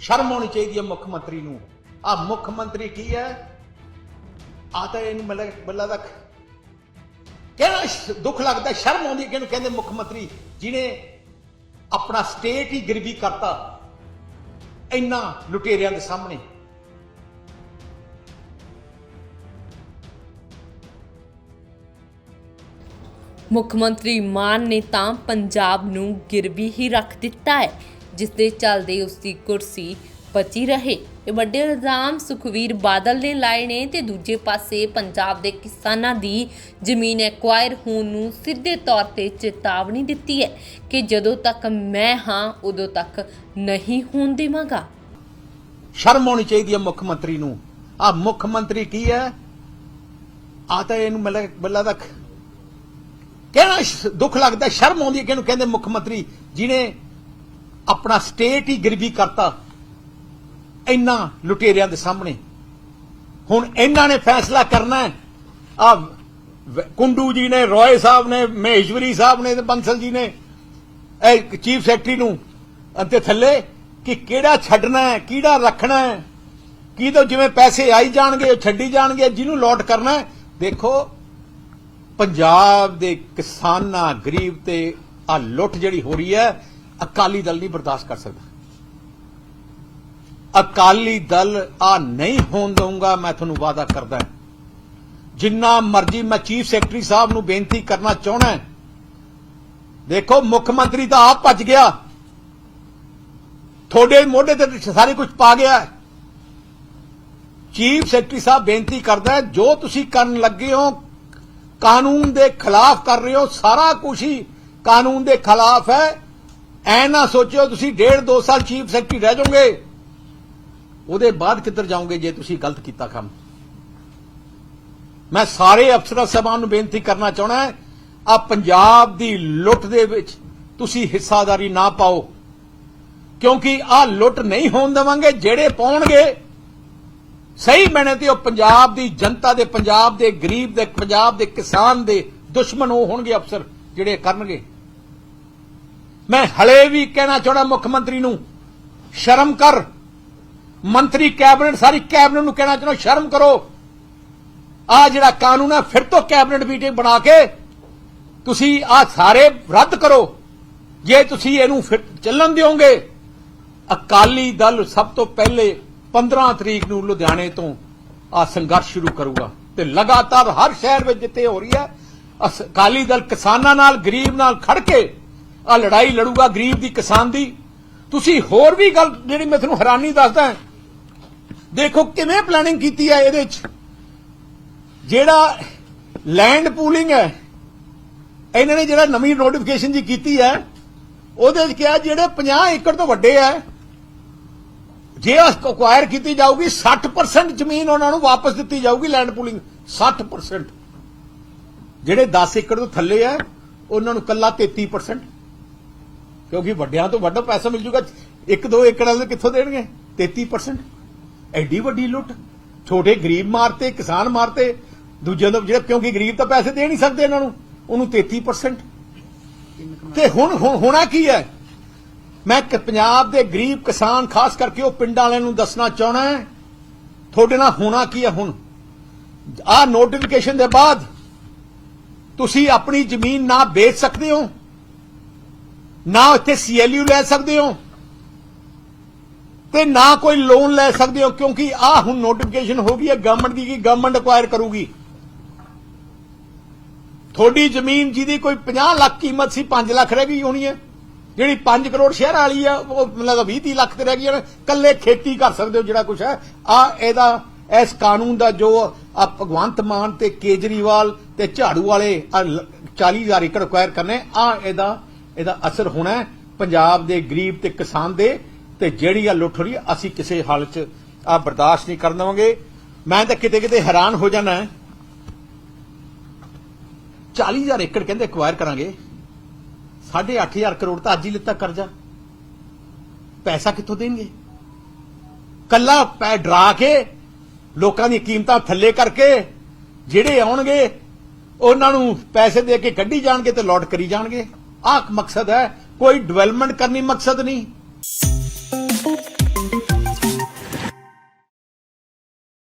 ਸ਼ਰਮ ਹੋਣੀ ਚਾਹੀਦੀ ਹੈ ਮੁੱਖ ਮੰਤਰੀ ਨੂੰ। ਆ ਮੁੱਖ ਮੰਤਰੀ ਕੀ ਹੈ? ਆ ਤਾਂ ਇਹਨੂੰ ਮਤਲਬ ਬੱਲਾ ਦਾ ਕਹਿਣਾ ਦੁੱਖ ਲੱਗਦਾ, ਸ਼ਰਮ ਆਉਂਦੀ ਕਿ ਇਹਨੂੰ ਕਹਿੰਦੇ ਮੁੱਖ ਮੰਤਰੀ ਜਿਹਨੇ ਆਪਣਾ ਸਟੇਟ ਹੀ ਗਿਰਵੀ ਕਰਤਾ। ਇੰਨਾ ਲੁਟੇਰਿਆਂ ਦੇ ਸਾਹਮਣੇ। ਮੁੱਖ ਮੰਤਰੀ ਮਾਨ ਨੇ ਤਾਂ ਪੰਜਾਬ ਨੂੰ ਗਿਰਵੀ ਹੀ ਰੱਖ ਦਿੱਤਾ ਹੈ। ਜਿਸ ਦੇ ਚੱਲਦੇ ਉਸ ਦੀ ਕੁਰਸੀ ਬਚੀ ਰਹੇ। ਇਹ ਵੱਡੇ ਇਲਜ਼ਾਮ ਸੁਖਵੀਰ ਬਾਦਲ ਨੇ ਲਾਏ ਨੇ ਤੇ ਦੂਜੇ ਪਾਸੇ ਪੰਜਾਬ ਦੇ ਕਿਸਾਨਾਂ ਦੀ ਜ਼ਮੀਨ ਐਕਵਾਇਰ ਹੋਣ ਨੂੰ ਸਿੱਧੇ ਤੌਰ ਤੇ ਚੇਤਾਵਨੀ ਦਿੱਤੀ ਹੈ ਕਿ ਜਦੋਂ ਤੱਕ ਮੈਂ ਹਾਂ, ਉਦੋਂ ਤੱਕ ਨਹੀਂ ਹੋਣ ਦੇਵਾਂਗਾ। ਸ਼ਰਮ ਹੋਣੀ ਚਾਹੀਦੀ ਹੈ ਮੁੱਖ ਮੰਤਰੀ ਨੂੰ। ਆ ਮੁੱਖ ਮੰਤਰੀ ਕੀ ਹੈ? ਆ ਤਾਂ ਇਹਨੂੰ ਮਤਲਬ ਬੱਲਾ ਦਾ ਕਹਿਣਾ ਦੁੱਖ ਲੱਗਦਾ? ਸ਼ਰਮ ਆਉਂਦੀ ਹੈ ਕਿ ਇਹਨੂੰ ਕਹਿੰਦੇ ਮੁੱਖ ਮੰਤਰੀ, ਜਿਹਨੇ ਆਪਣਾ ਸਟੇਟ ਹੀ ਗਰੀਬੀ ਕਰਤਾ। ਇੰਨਾ ਲੁਟੇਰਿਆਂ ਦੇ ਸਾਹਮਣੇ। ਹੁਣ ਇਹਨਾਂ ਨੇ ਫੈਸਲਾ ਕਰਨਾ ਹੈ। ਆ ਕੁੰਡੂ ਜੀ ਨੇ, ਰੋਏ ਸਾਹਿਬ ਨੇ, ਮਹੇਸ਼ਵਰੀ ਸਾਹਿਬ ਨੇ ਤੇ ਬੰਸਲ ਜੀ ਨੇ। ਇਹ ਚੀਫ ਸੈਕਟਰੀ ਨੂੰ ਅਤੇ ਥੱਲੇ ਕਿ ਕਿਹੜਾ ਛੱਡਣਾ ਹੈ, ਕਿਹੜਾ ਰੱਖਣਾ ਹੈ। ਕੀ ਤੋਂ ਜਿਵੇਂ ਪੈਸੇ ਆਈ ਜਾਣਗੇ, ਉਹ ਛੱਡੀ ਜਾਣਗੇ, ਜਿਹਨੂੰ ਲੋਟ ਕਰਨਾ ਹੈ। ਦੇਖੋ, ਪੰਜਾਬ ਦੇ ਕਿਸਾਨਾਂ, ਗਰੀਬ ਤੇ ਆ ਲੁੱਟ ਜਿਹੜੀ ਹੋ ਰਹੀ ਹੈ ਅਕਾਲੀ ਦਲ ਨਹੀਂ ਬਰਦਾਸ਼ਤ ਕਰ ਸਕਦਾ। ਅਕਾਲੀ ਦਲ ਆ ਨਹੀਂ ਹੋਣ ਦਊਂਗਾ, ਮੈਂ ਤੁਹਾਨੂੰ ਵਾਅਦਾ ਕਰਦਾ ਜਿੰਨਾ ਮਰਜ਼ੀ ਮੈਂ ਚੀਫ ਸੈਕਟਰੀ ਸਾਹਿਬ ਨੂੰ ਬੇਨਤੀ ਕਰਨਾ ਚਾਹਣਾ ਦੇਖੋ, ਮੁੱਖ ਮੰਤਰੀ ਤਾਂ ਆਪ ਭੱਜ ਗਿਆ। ਤੁਹਾਡੇ ਮੋਢੇ ਤੇ ਸਾਰੇ ਕੁਝ ਪਾ ਗਿਆ ਚੀਫ ਸੈਕਟਰੀ ਸਾਹਿਬ ਬੇਨਤੀ ਕਰਦਾ ਜੋ ਤੁਸੀਂ ਕਰਨ ਲੱਗੇ ਹੋ, ਕਾਨੂੰਨ ਦੇ ਖਿਲਾਫ ਕਰ ਰਹੇ ਹੋ, ਸਾਰਾ ਕੁਝ ਹੀ ਕਾਨੂੰਨ ਦੇ ਖਿਲਾਫ ਹੈ। ਐ ਨਾ ਸੋਚਿਓ ਤੁਸੀਂ ਡੇਢ ਦੋ ਸਾਲ ਚੀਫ ਸੈਕਟਰੀ ਰਹਿ ਜਾਓਗੇ। ਉਹਦੇ ਬਾਅਦ ਕਿੱਧਰ ਜਾਓਗੇ ਜੇ ਤੁਸੀਂ ਗਲਤ ਕੀਤਾ ਕੰਮ? ਮੈਂ ਸਾਰੇ ਅਫਸਰਾਂ ਸਾਹਿਬਾਨ ਨੂੰ ਬੇਨਤੀ ਕਰਨਾ ਚਾਹਣਾ ਹੈ, ਆ ਪੰਜਾਬ ਦੀ ਲੁੱਟ ਦੇ ਵਿੱਚ ਤੁਸੀਂ ਹਿੱਸਾਦਾਰੀ ਨਾ ਪਾਓ। ਕਿਉਂਕਿ ਆ ਲੁੱਟ ਨਹੀਂ ਹੋਣ ਦੇਵਾਂਗੇ, ਜਿਹੜੇ ਪਾਉਣਗੇ, ਸਹੀ ਮੈਨੇ ਤੇ ਉਹ ਪੰਜਾਬ ਦੀ ਜਨਤਾ ਦੇ, ਪੰਜਾਬ ਦੇ ਗਰੀਬ ਦੇ, ਪੰਜਾਬ ਦੇ ਕਿਸਾਨ ਦੇ ਦੁਸ਼ਮਣ ਉਹ ਹੋਣਗੇ ਅਫਸਰ ਜਿਹੜੇ ਕਰਨਗੇ। ਮੈਂ ਹਲੇ ਵੀ ਕਹਿਣਾ ਚਾਹਣਾ ਮੁੱਖ ਮੰਤਰੀ ਨੂੰ, ਸ਼ਰਮ ਕਰ। ਮੰਤਰੀ ਕੈਬਨਿਟ, ਸਾਰੀ ਕੈਬਨਿਟ ਨੂੰ ਕਹਿਣਾ ਚਾਹਣਾ ਸ਼ਰਮ ਕਰੋ। ਆ ਜਿਹੜਾ ਕਾਨੂੰਨ ਹੈ, ਫਿਰ ਤੋਂ ਕੈਬਨਿਟ ਮੀਟਿੰਗ ਬਣਾ ਕੇ ਤੁਸੀਂ ਆ ਸਾਰੇ ਰੱਦ ਕਰੋ। ਜੇ ਤੁਸੀਂ ਇਹਨੂੰ ਫਿਰ ਚੱਲਣ ਦਿਓਗੇ, ਅਕਾਲੀ ਦਲ ਸਭ ਤੋਂ ਪਹਿਲੇ 15 ਤਰੀਕ ਨੂੰ ਲੁਧਿਆਣੇ ਤੋਂ ਆ ਸੰਘਰਸ਼ ਸ਼ੁਰੂ ਕਰੂਗਾ। ਤੇ ਲਗਾਤਾਰ ਹਰ ਸ਼ਹਿਰ ਵਿੱਚ ਜਿੱਥੇ ਹੋ ਰਹੀ ਹੈ ਅਕਾਲੀ ਦਲ ਕਿਸਾਨਾਂ ਨਾਲ, ਗਰੀਬ ਨਾਲ ਖੜ ਕੇ ਆ ਲੜਾਈ ਲੜੂਗਾ ਗਰੀਬ ਦੀ, ਕਿਸਾਨ ਦੀ। ਤੁਸੀਂ ਹੋਰ ਵੀ ਗੱਲ ਜਿਹੜੀ ਮੈਂ ਤੁਹਾਨੂੰ ਹੈਰਾਨੀ ਦੱਸਦਾ ਦੇਖੋ ਕਿਵੇਂ ਪਲੈਨਿੰਗ ਕੀਤੀ ਹੈ ਇਹਦੇ ਵਿੱਚ ਜਿਹੜਾ ਲੈਂਡ ਪੂਲਿੰਗ ਹੈ, ਇਹਨਾਂ ਨੇ ਜਿਹੜਾ ਨਵੀਂ ਨੋਟੀਫਿਕੇਸ਼ਨ ਜੀ ਕੀਤੀ ਹੈ, ਉਹਦੇ ਵਿੱਚ ਕਿਹਾ ਜਿਹੜੇ 50 ਏਕੜ ਤੋਂ ਵੱਡੇ ਹੈ, ਜੇ ਅਕਵਾਇਰ ਕੀਤੀ ਜਾਊਗੀ 60% ਜ਼ਮੀਨ ਉਹਨਾਂ ਨੂੰ ਵਾਪਸ ਦਿੱਤੀ ਜਾਊਗੀ ਲੈਂਡ ਪੂਲਿੰਗ 60% ਜਿਹੜੇ 10 ਏਕੜ ਤੋਂ ਥੱਲੇ ਹੈ, ਉਹਨਾਂ ਨੂੰ ਕੱਲਾ 33% ਕਿਉਂਕਿ ਵੱਡਿਆਂ ਤੋਂ ਵੱਡਾ ਪੈਸਾ ਮਿਲ ਜੂਗਾ 1-2 ਏਕੜਾਂ ਦੇ ਕਿੱਥੋਂ ਦੇਣਗੇ? 33% ਐਡੀ ਵੱਡੀ ਲੁੱਟ। ਛੋਟੇ ਗਰੀਬ ਮਾਰਤੇ, ਕਿਸਾਨ ਮਾਰਤੇ, ਦੂਜਿਆਂ ਤੋਂ ਜਿਹੜੇ ਕਿਉਂਕਿ ਗਰੀਬ ਤਾਂ ਪੈਸੇ ਦੇ ਨਹੀਂ ਸਕਦੇ ਇਹਨਾਂ ਨੂੰ, ਉਹਨੂੰ 33% ਤੇ ਹੁਣ ਹੋਣਾ ਕੀ ਹੈ? ਮੈਂ ਪੰਜਾਬ ਦੇ ਗਰੀਬ ਕਿਸਾਨ, ਖਾਸ ਕਰਕੇ ਉਹ ਪਿੰਡਾਂ ਵਾਲਿਆਂ ਨੂੰ ਦੱਸਣਾ ਚਾਹਣਾ ਤੁਹਾਡੇ ਨਾਲ ਹੋਣਾ ਕੀ ਹੈ ਹੁਣ? ਆ ਨੋਟੀਫਿਕੇਸ਼ਨ ਦੇ ਬਾਅਦ ਤੁਸੀਂ ਆਪਣੀ ਜ਼ਮੀਨ ਨਾ ਵੇਚ ਸਕਦੇ ਹੋ। ਨਾ ਇੱਥੇ ਸੀਐਲਯੂ ਲੈ ਸਕਦੇ ਹੋ ਤੇ ਨਾ ਕੋਈ ਲੋਨ ਲੈ ਸਕਦੇ ਹੋ, ਕਿਉਂਕਿ ਆ ਹੁਣ ਨੋਟੀਫਿਕੇਸ਼ਨ ਹੋ ਗਈ ਹੈ ਗਵਰਨਮੈਂਟ ਦੀ ਕਿ ਗਵਰਨਮੈਂਟ ਅਕਵਾਇਰ ਕਰੂਗੀ। ਤੁਹਾਡੀ ਜ਼ਮੀਨ ਜਿਹਦੀ ਕੋਈ 50 ਲੱਖ ਕੀਮਤ ਸੀ 5 ਲੱਖ ਰਹਿ ਗਈ ਹੋਣੀ ਹੈ। ਜਿਹੜੀ 5 ਕਰੋੜ ਸ਼ਹਿਰ ਵਾਲੀ ਆ, ਉਹ ਮਤਲਬ 20 30 ਲੱਖ ਤੇ ਰਹਿ ਗਈ ਹੈ ਕੱਲੇ ਖੇਤੀ ਕਰ ਸਕਦੇ ਹੋ ਜਿਹੜਾ ਕੁਝ ਹੈ। ਆ ਇਹਦਾ, ਇਸ ਕਾਨੂੰਨ ਦਾ ਜੋ ਆ ਭਗਵੰਤ ਮਾਨ ਤੇ ਕੇਜਰੀਵਾਲ ਤੇ ਝਾੜੂ ਵਾਲੇ ਆਹ ਲ- 40000 ਏਕੜ ਅਕਵਾਇਰ ਕਰਨੇ, ਆ ਇਹਦਾ ਇਹਦਾ ਅਸਰ ਹੋਣਾ ਪੰਜਾਬ ਦੇ ਗਰੀਬ ਤੇ ਕਿਸਾਨ ਦੇ ਤੇ ਜਿਹੜੀ ਆ ਲੁੱਟ ਹੋ ਰਹੀ ਹੈ, ਅਸੀਂ ਕਿਸੇ ਹਾਲਤ 'ਚ ਆ ਬਰਦਾਸ਼ਤ ਨਹੀਂ ਕਰਨ ਦੇਵਾਂਗੇ। ਮੈਂ ਤਾਂ ਕਿਤੇ ਕਿਤੇ ਹੈਰਾਨ ਹੋ ਜਾਣਾ ਹੈ। 40000 ਏਕੜ ਕਹਿੰਦੇ ਅਕਵਾਇਰ ਕਰਾਂਗੇ। 8500 ਕਰੋੜ ਤਾਂ ਅੱਜ ਹੀ ਲਿੱਤਾ ਕਰਜ਼ਾ। ਪੈਸਾ ਕਿੱਥੋਂ ਦੇਣਗੇ? ਕੱਲਾ ਪੈ ਡਰਾ ਕੇ ਲੋਕਾਂ ਦੀਆਂ ਕੀਮਤਾਂ ਥੱਲੇ ਕਰਕੇ ਜਿਹੜੇ ਆਉਣਗੇ ਉਹਨਾਂ ਨੂੰ ਪੈਸੇ ਦੇ ਕੇ ਕੱਢੀ ਜਾਣਗੇ ਤੇ ਲੋਟ ਕਰੀ ਜਾਣਗੇ। ਆਹ ਮਕਸਦ ਹੈ ਕੋਈ ਡਿਵੈਲਪਮੈਂਟ ਕਰਨੀ ਮਕਸਦ ਨਹੀਂ।